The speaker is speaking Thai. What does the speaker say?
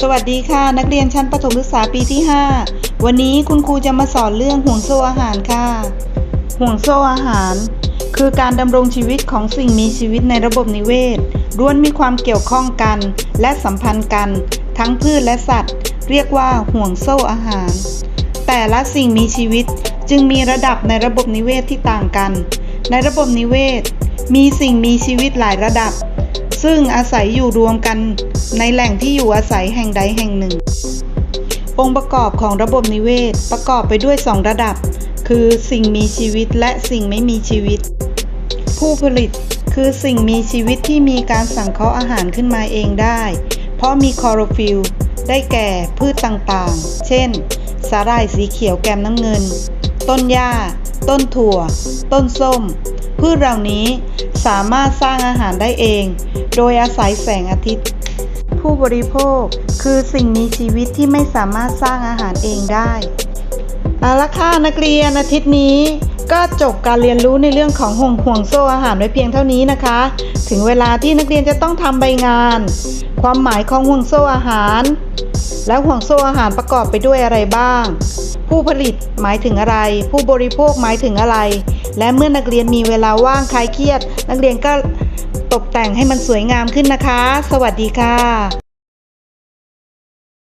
สวัสดีค่ะ นักเรียนชั้นประถมศึกษาปีที่ 5 วันนี้คุณครูจะมาสอนเรื่องห่วงโซ่อาหารค่ะ ห่วงโซ่อาหาร คือการดำรงชีวิตของสิ่งมีชีวิตในระบบนิเวศล้วนมีความเกี่ยวข้องกัน และสัมพันธ์กัน ทั้งพืชและสัตว์ เรียกว่าห่วงโซ่อาหาร แต่ละสิ่งมีชีวิตจึงมีระดับในระบบนิเวศที่ต่างกัน ในระบบนิเวศ มีสิ่งมีชีวิตหลายระดับ ซึ่งอาศัยอยู่รวมกัน ในแหล่งที่อยู่อาศัยแห่งใดแห่งหนึ่ง องค์ประกอบของระบบนิเวศประกอบไปด้วย 2 ระดับ คือสิ่งมีชีวิตและสิ่งไม่มีชีวิต ผู้ผลิตคือสิ่งมีชีวิตที่มีการสังเคราะห์อาหารขึ้นมาเองได้ เพราะมีคลอโรฟิลล์ได้แก่พืชต่างๆ เช่น สาหร่ายสีเขียวแกมน้ำเงิน ต้นหญ้า ต้นถั่ว ต้นส้ม พืชเหล่านี้สามารถสร้างอาหารได้เอง โดยอาศัยแสงอาทิตย์ ผู้บริโภค คือสิ่งมีชีวิตที่ไม่สามารถสร้างอาหารเองได้เอาละค่ะนักเรียนอาทิตย์นี้ ก็จบการเรียนรู้ในเรื่องของห่วงห่วงโซ่อาหารไว้เพียงเท่านี้นะคะ ถึงเวลาที่นักเรียนจะต้องทำใบงาน ความหมายของห่วงโซ่อาหาร และห่วงโซ่อาหารประกอบไปด้วยอะไรบ้าง ผู้ผลิตหมายถึงอะไร ผู้บริโภคหมายถึงอะไร และเมื่อนักเรียนมีเวลาว่างคลายเครียด นักเรียนก็ ตกแต่งให้มันสวยงามขึ้นนะคะ สวัสดีค่ะ